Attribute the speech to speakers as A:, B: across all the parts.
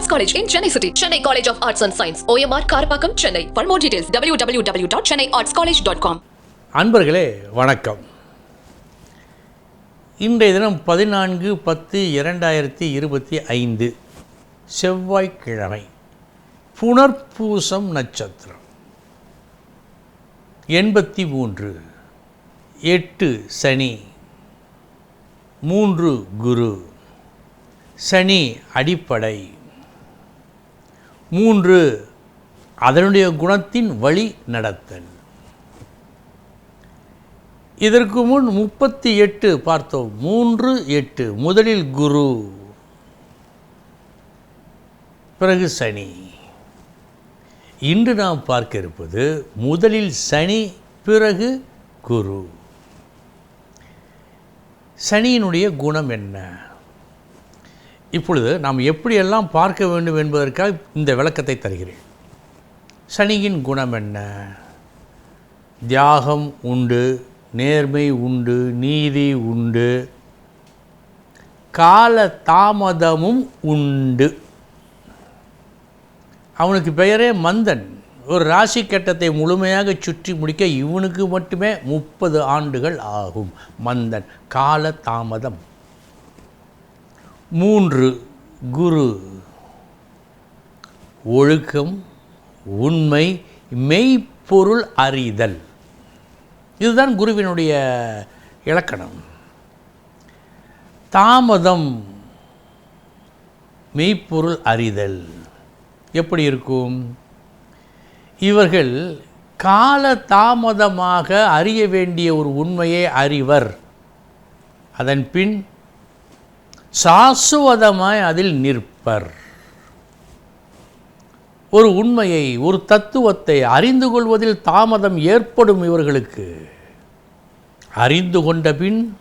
A: Arts college in Chennai city Chennai college of arts and science OMR Karapakkam Chennai for more details W W W dot Chennai arts college dot com
B: அன்பர்களே வணக்கம் இன்றைய தினம் பதினான்கு பத்து இரண்டாயிரத்தி இருபத்தி ஐந்து செவ்வாய்க்கிழமை புனர்பூசம் நட்சத்திரம் எண்பத்தி மூன்று எட்டு சனி மூன்று குரு சனி அடிப்படை மூன்று அதனுடைய குணத்தின் வழி நடத்தல். இதற்கு முன் முப்பத்தி எட்டு பார்த்தோம். மூன்று எட்டு. முதலில் குரு பிறகு சனி. இன்று நாம் பார்க்க இருப்பது முதலில் சனி பிறகு குரு. சனியினுடைய குணம் என்ன? இப்பொழுது நாம் எப்படியெல்லாம் பார்க்க வேண்டும் என்பதற்காக இந்த விளக்கத்தை தருகிறேன். சனியின் குணம் என்ன? தியாகம் உண்டு நேர்மை உண்டு நீதி உண்டு கால தாமதமும் உண்டு. அவனுக்கு பெயரே மந்தன். ஒரு ராசி கட்டத்தை முழுமையாக சுற்றி முடிக்க இவனுக்கு மட்டுமே முப்பது ஆண்டுகள் ஆகும். மந்தன் கால தாமதம். மூன்று குரு. ஒழுக்கம் உண்மை மெய்ப்பொருள் அறிதல். இதுதான் குருவினுடைய இலக்கணம். தாமதம் மெய்ப்பொருள் அறிதல். எப்படி இருக்கும்? இவர்கள் கால தாமதமாக அறிய வேண்டிய ஒரு உண்மையை அறிவர். அதன் பின் சாசுவதமாய் அதில் நிற்பர். ஒரு உண்மையை ஒரு தத்துவத்தை அறிந்து கொள்வதில் தாமதம் ஏற்படும் இவர்களுக்கு. அறிந்து கொண்ட பின்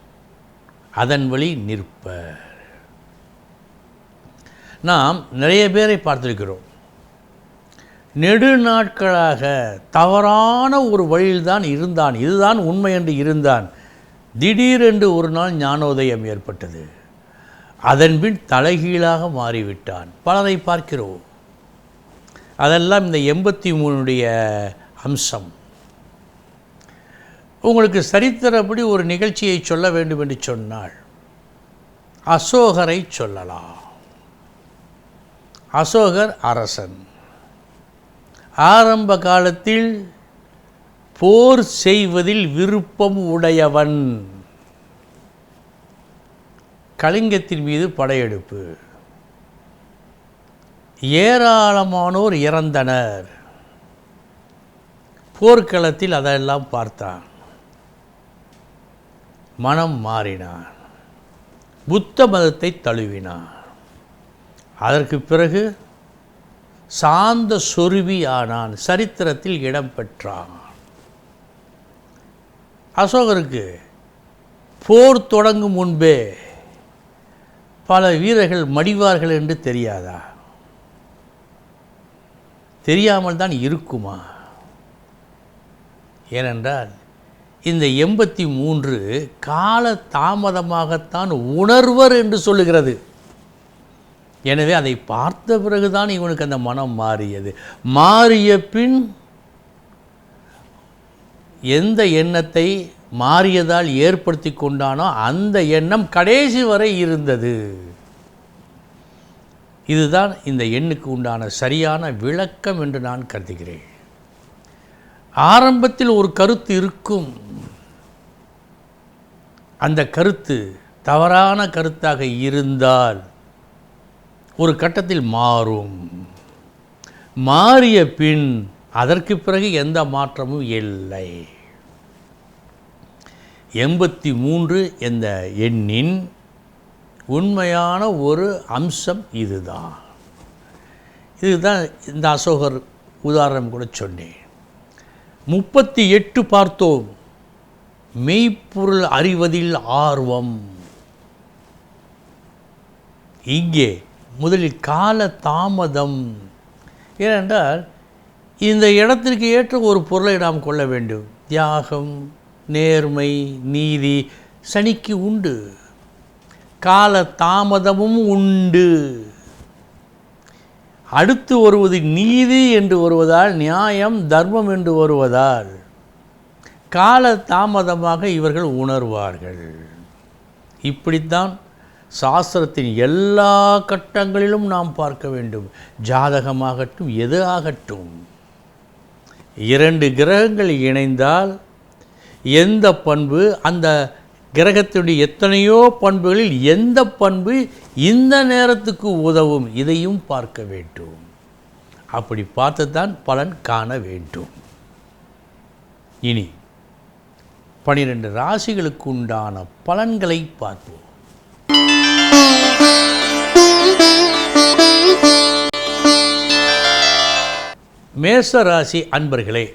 B: அதன் வழி நிற்பர். நாம் நிறைய பேரை பார்த்திருக்கிறோம். நெடுநாட்களாக தவறான ஒரு வழியில்தான் இருந்தான். இதுதான் உண்மை என்று இருந்தான். திடீரென்று ஒரு நாள் ஞானோதயம் ஏற்பட்டது. அதன்பின் தலைகீழாக மாறிவிட்டான். பலரை பார்க்கிறோம். அதெல்லாம் இந்த எண்பத்தி மூணுடைய அம்சம். உங்களுக்கு சரித்திரப்படி ஒரு நிகழ்ச்சியை சொல்ல வேண்டும் என்று சொன்னால் அசோகரை சொல்லலாம். அசோகர் அரசன். ஆரம்ப காலத்தில் போர் செய்வதில் விருப்பம் உடையவன். கலிங்கத்தின் மீது படையெடுப்பு. ஏராளமானோர் இறந்தனர். போர்க்களத்தில் அதெல்லாம் பார்த்தான். மனம் மாறினான். புத்த மதத்தை தழுவினான். அதற்கு பிறகு சாந்த சொருவி ஆனான். சரித்திரத்தில் இடம் பெற்றான். அசோகருக்கு போர் தொடங்கும் முன்பே பல வீரர்கள் மடிவார்கள் என்று தெரியாதா? தெரியாமல் தான் இருக்குமா? ஏனென்றால் இந்த எண்பத்தி மூன்று கால தாமதமாகத்தான் உணர்வர் என்று சொல்லுகிறது. எனவே அதை பார்த்த பிறகுதான் இவனுக்கு அந்த மனம் மாறியது. மாறிய பின் எந்த எண்ணத்தை மாறியதால் ஏற்படுத்தி கொண்டானோ அந்த எண்ணம் கடைசி வரை இருந்தது. இதுதான் இந்த எண்ணுக்கு உண்டான சரியான விளக்கம் என்று நான் கருதுகிறேன். ஆரம்பத்தில் ஒரு கருத்து இருக்கும். அந்த கருத்து தவறான கருத்தாக இருந்தால் ஒரு கட்டத்தில் மாறும். மாறிய பின் அதற்கு பிறகு எந்த மாற்றமும் இல்லை. எண்பத்தி மூன்று என்ற எண்ணின் உண்மையான ஒரு அம்சம் இதுதான். இதுதான் இந்த அசோகர் உதாரணம் கூட சொன்னேன். முப்பத்தி எட்டு பார்த்தோம். மெய்ப்பொருள் அறிவதில் ஆர்வம். இங்கே முதலில் கால தாமதம். ஏனென்றால் இந்த இடத்திற்கு ஏற்ற ஒரு பொருளை நாம் கொள்ள வேண்டும். தியாகம் நேர்மை நீதி சனிக்கு உண்டு. கால தாமதமும் உண்டு. அடுத்து வருவது நீதி என்று வருவதால் நியாயம் தர்மம் என்று வருவதால் கால தாமதமாக இவர்கள் உணர்வார்கள். இப்படித்தான் சாஸ்திரத்தின் எல்லா கட்டங்களிலும் நாம் பார்க்க வேண்டும். ஜாதகமாகட்டும் எது ஆகட்டும். இரண்டு கிரகங்கள் இணைந்தால் எந்த பண்பு அந்த கிரகத்தினுடைய எத்தனையோ பண்புகளில் எந்த பண்பு இந்த நேரத்துக்கு உதவும் இதையும் பார்க்க வேண்டும். அப்படி பார்த்து தான் பலன் காண வேண்டும். இனி பனிரெண்டு ராசிகளுக்கு உண்டான பலன்களை பார்ப்போம். மேச ராசி அன்பர்களே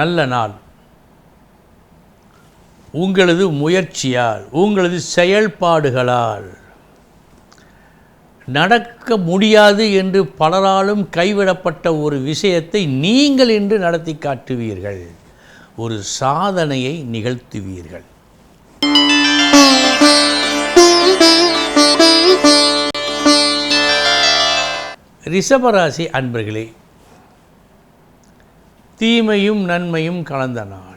B: நல்ல நாள். உங்களது முயற்சியால் உங்களது செயல்பாடுகளால். நடக்க முடியாது என்று பலராலும் கைவிடப்பட்ட ஒரு விஷயத்தை நீங்கள் என்று நடத்தி காட்டுவீர்கள். ஒரு சாதனையை நிகழ்த்துவீர்கள். ரிஷபராசி அன்பர்களே தீமையும் நன்மையும் கலந்த நாள்.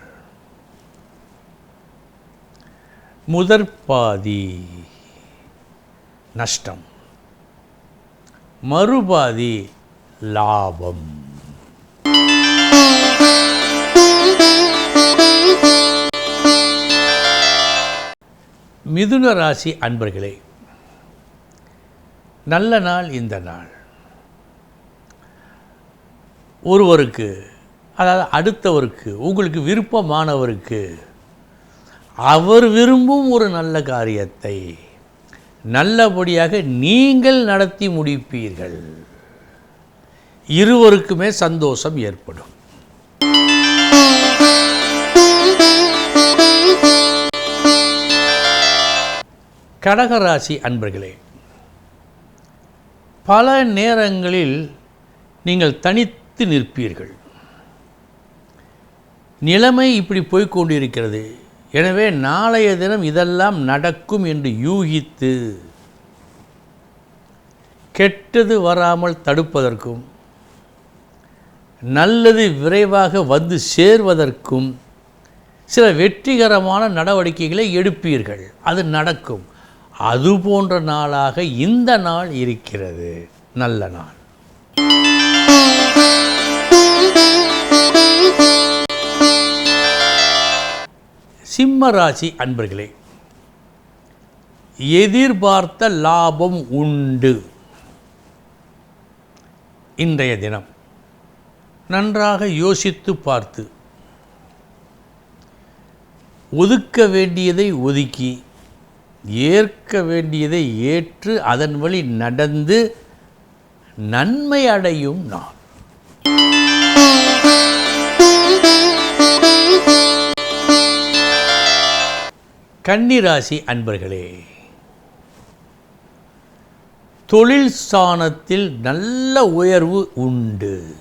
B: முதற் பாதி நஷ்டம். மறுபாதி லாபம். மிதுன ராசி அன்பர்களே நல்ல நாள் இந்த நாள். ஒருவருக்கு அதாவது அடுத்தவருக்கு உங்களுக்கு விருப்பமானவருக்கு அவர் விரும்பும் ஒரு நல்ல காரியத்தை நல்லபடியாக நீங்கள் நடத்தி முடிப்பீர்கள். இருவருக்குமே சந்தோஷம் ஏற்படும். கடகராசி அன்பர்களே பல நேரங்களில் நீங்கள் தனித்து நிற்பீர்கள். நிலைமை இப்படி போய்கொண்டிருக்கிறது எனவே நாளைய தினம் இதெல்லாம் நடக்கும் என்று யூகித்து கெட்டது வராமல் தடுப்பதற்கும் நல்லது விரைவாக வந்து சேர்வதற்கும் சில வெற்றிகரமான நடவடிக்கைகளை எடுப்பீர்கள். அது நடக்கும். அது போன்ற நாளாக இந்த நாள் இருக்கிறது. நல்ல நாள். சிம்ம ராசி அன்பர்களே எதிர்பார்த்த லாபம் உண்டு. இன்றைய தினம் நன்றாக யோசித்து பார்த்து ஒதுக்க வேண்டியதை ஒதுக்கி ஏற்க வேண்டியதை ஏற்று அதன் வழி நடந்து நன்மை அடையும் நான் கன்னிராசி அன்பர்களே தொழில் ஸ்தானத்தில் நல்ல உயர்வு உண்டு.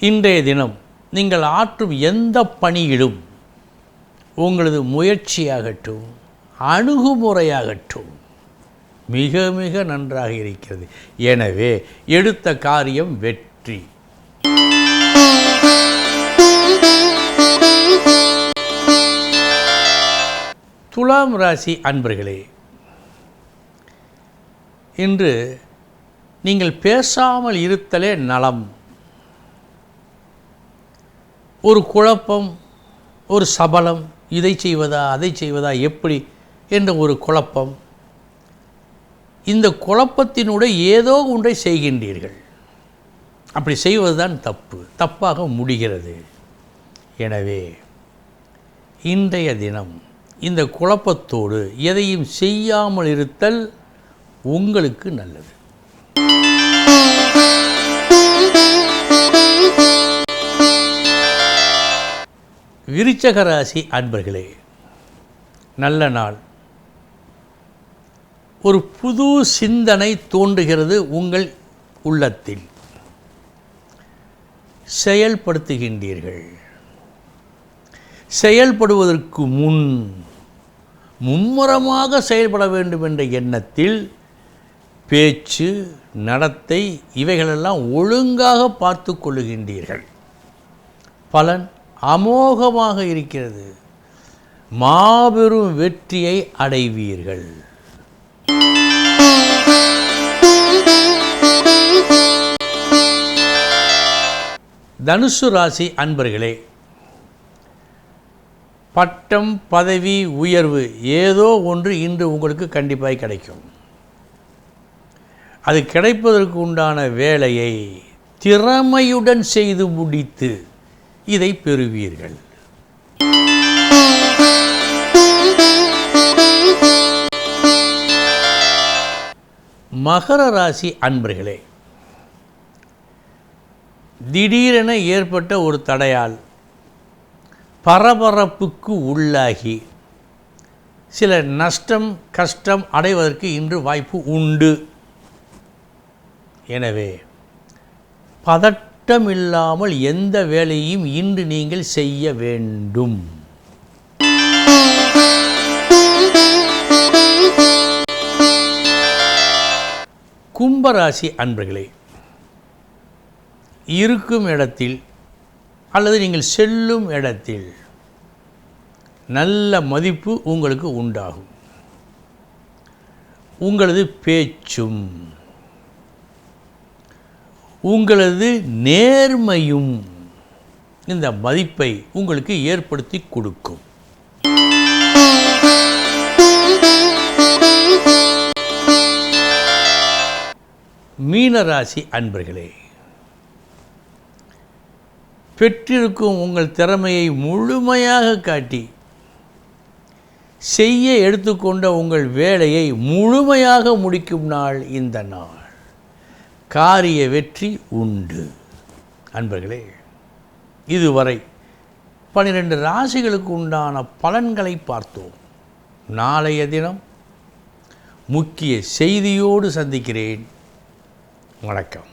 B: இன்றைய தினம் நீங்கள் ஆற்றும் எந்த பணியிலும் உங்களது முயற்சியாகட்டும் அணுகுமுறையாகட்டும் மிக மிக நன்றாக இருக்கிறது. எனவே எடுத்த காரியம் வெற்றி. துலாம் ராசி அன்பர்களே இன்று நீங்கள் பேசாமல் இருத்தலே நலம். ஒரு குழப்பம் ஒரு சபலம் இதை செய்வதா அதை செய்வதா எப்படி என்ற ஒரு குழப்பம். இந்த குழப்பத்தினுடைய ஏதோ ஒன்றை செய்கின்றீர்கள். அப்படி செய்வதுதான் தப்பு தப்பாக முடிகிறது. எனவே இன்றைய தினம் இந்த குழப்பத்தோடு எதையும் செய்யாமல் இருத்தல் உங்களுக்கு நல்லது. விருச்சக ராசி அன்பர்களே நல்ல நாள். ஒரு புது சிந்தனை தோன்றுகிறது உங்கள் உள்ளத்தில். செயல்படுத்துகின்றீர்கள். செயல்படுவதற்கு முன் மும்முரமாக செயல்பட வேண்டும் என்ற எண்ணத்தில் பேச்சு நடத்தை இவைகளெல்லாம் ஒழுங்காக பார்த்து கொள்ளுகின்றீர்கள். பலன் அமோகமாக இருக்கிறது. மாபெரும் வெற்றியை அடைவீர்கள். தனுசு ராசி அன்பர்களே பட்டம் பதவி உயர்வு ஏதோ ஒன்று இன்று உங்களுக்கு கண்டிப்பாக கிடைக்கும். அது கிடைப்பதற்கு உண்டான வேலையை திறமையுடன் செய்து முடித்து இதை பெறுவீர்கள். மகர ராசி அன்பர்களே திடீரென ஏற்பட்ட ஒரு தடையால் பரபரப்புக்கு உள்ளாகி. சில நஷ்டம் கஷ்டம் அடைவதற்கு இன்று வாய்ப்பு உண்டு. எனவே பதட்டமில்லாமல் எந்த வேலையும் இன்று நீங்கள் செய்ய வேண்டும். கும்பராசி அன்பர்களே இருக்கும் இடத்தில் அல்லது நீங்கள் செல்லும் இடத்தில் நல்ல மதிப்பு உங்களுக்கு உண்டாகும். உங்களது பேச்சும் உங்களது நேர்மையும் இந்த மதிப்பை உங்களுக்கு ஏற்படுத்தி கொடுக்கும். மீனராசி அன்பர்களே பெற்றிருக்கும் உங்கள் திறமையை முழுமையாக காட்டி செய்ய எடுத்துக்கொண்ட உங்கள் வேலையை முழுமையாக முடிக்கும் நாள் இந்த நாள். காரிய வெற்றி உண்டு. அன்பர்களே இதுவரை பன்னிரெண்டு ராசிகளுக்கு உண்டான பலன்களை பார்த்தோம். நாளைய தினம் முக்கிய செய்தியோடு சந்திக்கிறேன். வணக்கம்.